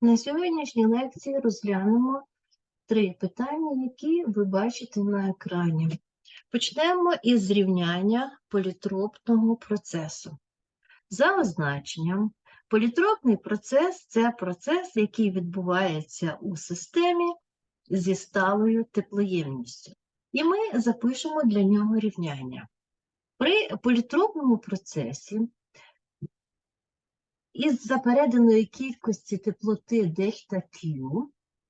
На сьогоднішній лекції розглянемо три питання, які ви бачите на екрані. Почнемо із зрівняння політропного процесу. За означенням, політропний процес це процес, який відбувається у системі зі сталою теплоємністю. І ми запишемо для нього рівняння. При політропному процесі із запередженої кількості теплоти дельта Q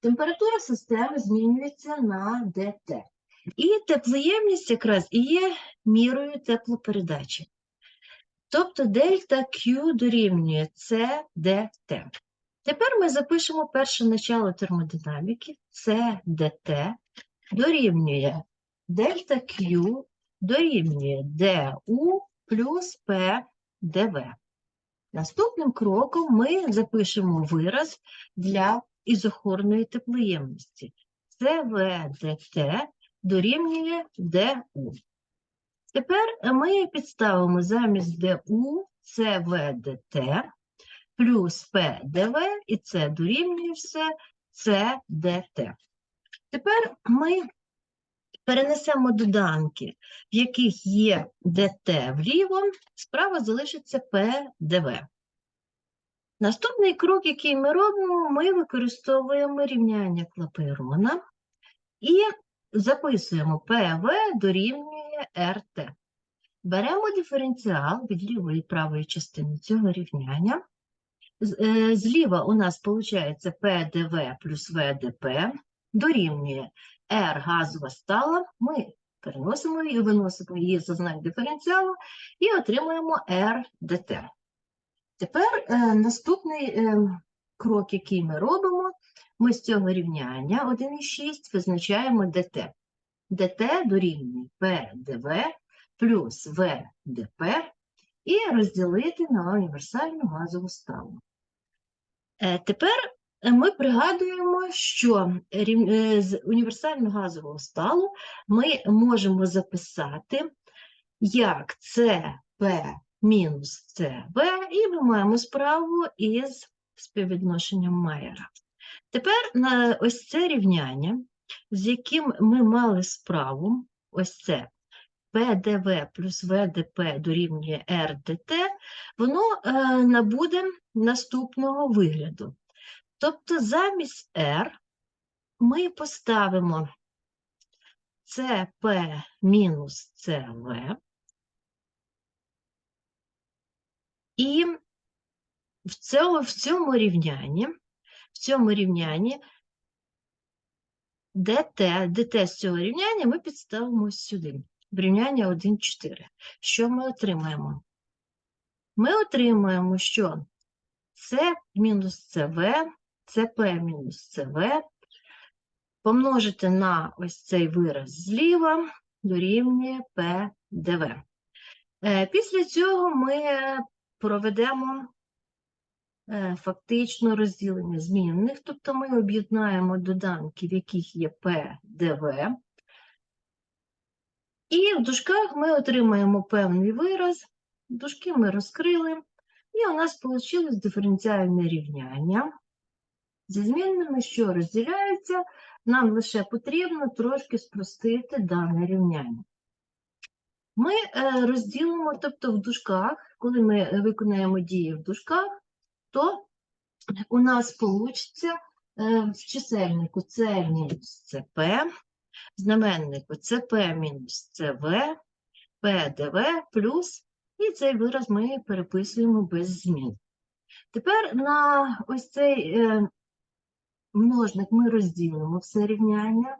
температура системи змінюється на ДТ. І теплоємність якраз і є мірою теплопередачі. Тобто дельта Q дорівнює CDT. Тепер ми запишемо перше начало термодинаміки CDT дорівнює дельта Q дорівнює DU плюс PdV. Наступним кроком ми запишемо вираз для ізохорної теплоємності. ЦВДТ дорівнює ДУ. Тепер ми підставимо замість ДУ ЦВДТ плюс ПДВ, і це дорівнює все ЦДТ. Тепер ми перенесемо доданки, в яких є ДТ вліво, справа залишиться ПДВ. Наступний крок, який ми робимо, ми використовуємо рівняння Клапейрона і записуємо ПВ дорівнює РТ. Беремо диференціал від лівої і правої частини цього рівняння. Е, Зліва у нас виходить ПДВ плюс ВДП дорівнює R газова стала. Ми переносимо її, виносимо її за знак диференціалу і отримуємо RDT. Тепер е, наступний е, крок, який ми робимо, ми з цього рівняння 1,6 визначаємо ДТ. ДТ дорівнює ПДВ плюс ВДП і розділити на універсальну газову ставу. Е, Тепер ми пригадуємо, що е, з універсального газового сталу ми можемо записати як ЦП мінус ЦВ, і ми маємо справу із співвідношенням Майера. Тепер на ось це рівняння, з яким ми мали справу, ось це ПДВ плюс ВДП дорівнює РДТ, воно е, набуде наступного вигляду. Тобто замість R ми поставимо ЦП мінус ЦВ, і в цьому, в цьому рівнянні, в цьому рівнянні ДТ, ДТ з цього рівняння ми підставимо сюди, в рівняння 1,4. Що ми отримаємо? Ми отримаємо, що С мінус ЦВ, ЦП мінус ЦВ помножити на ось цей вираз зліва дорівнює ПДВ. Е, Після цього ми проведемо е, фактично розділення змінних, тобто ми об'єднаємо доданки, в яких є ПДВ, і в дужках ми отримаємо певний вираз, дужки ми розкрили, і у нас вийшло диференціальне рівняння зі змінними, що розділяються, нам лише потрібно трошки спростити дане рівняння. Ми е, розділимо, тобто в дужках, коли ми е, виконаємо дії в дужках, то у нас вийде в чисельнику С мінус ЦП, знаменнику ЦП мінус ЦВ, ПДВ плюс, і цей вираз ми переписуємо без змін. Тепер на ось цей е, множник ми розділимо все рівняння.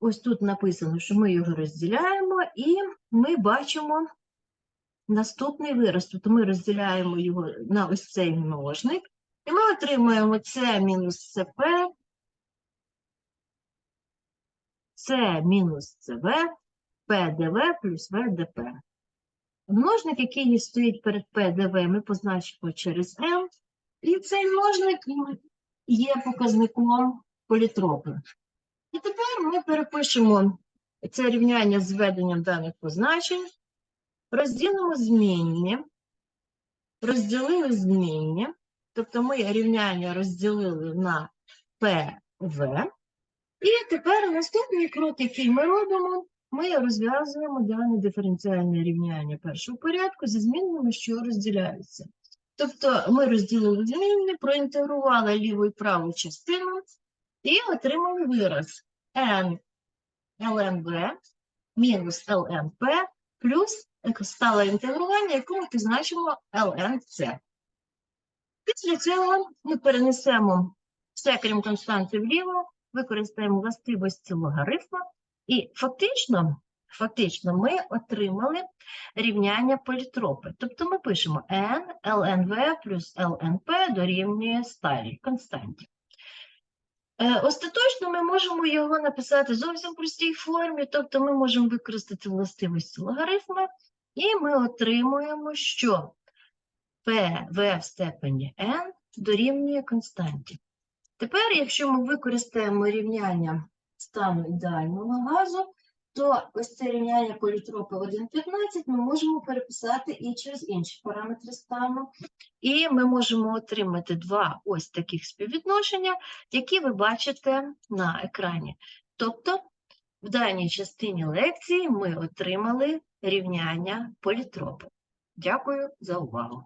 Ось тут написано, що ми його розділяємо, і ми бачимо наступний вираз. Тобто ми розділяємо його на ось цей множник, і ми отримуємо С мінус ЦП, С мінус ЦВ, ПДВ плюс ВДП. Множник, який стоїть перед ПДВ, ми позначимо через М, і цей множник є показником політропу. І тепер ми перепишемо це рівняння з введенням даних позначень, розділимо змінні, розділили змінні, Тобто ми рівняння розділили на ПВ. І тепер наступний крок, який ми робимо, ми розв'язуємо дане диференціальне рівняння першого порядку зі змінними, що розділяються. Тобто ми розділили змінні, проінтегрували ліву і праву частину і отримали вираз n lnv мінус lnp плюс стале інтегрування, яку ми позначимо lnc. Після цього ми перенесемо все, крім константи вліво, використаємо властивості логарифма, і фактично, фактично ми отримали рівняння політропи. Тобто ми пишемо n lnv плюс lnp дорівнює сталій константі. Е, Остаточно ми можемо його написати зовсім простій формі, тобто ми можемо використати властивості логарифма, і ми отримуємо, що pv в степені n дорівнює константі. Тепер, якщо ми використаємо рівняння стану ідеального газу, то ось це рівняння політропи 1,15 ми можемо переписати і через інші параметри стану. І ми можемо отримати два ось таких співвідношення, які ви бачите на екрані. Тобто, в даній частині лекції ми отримали рівняння політропи. Дякую за увагу.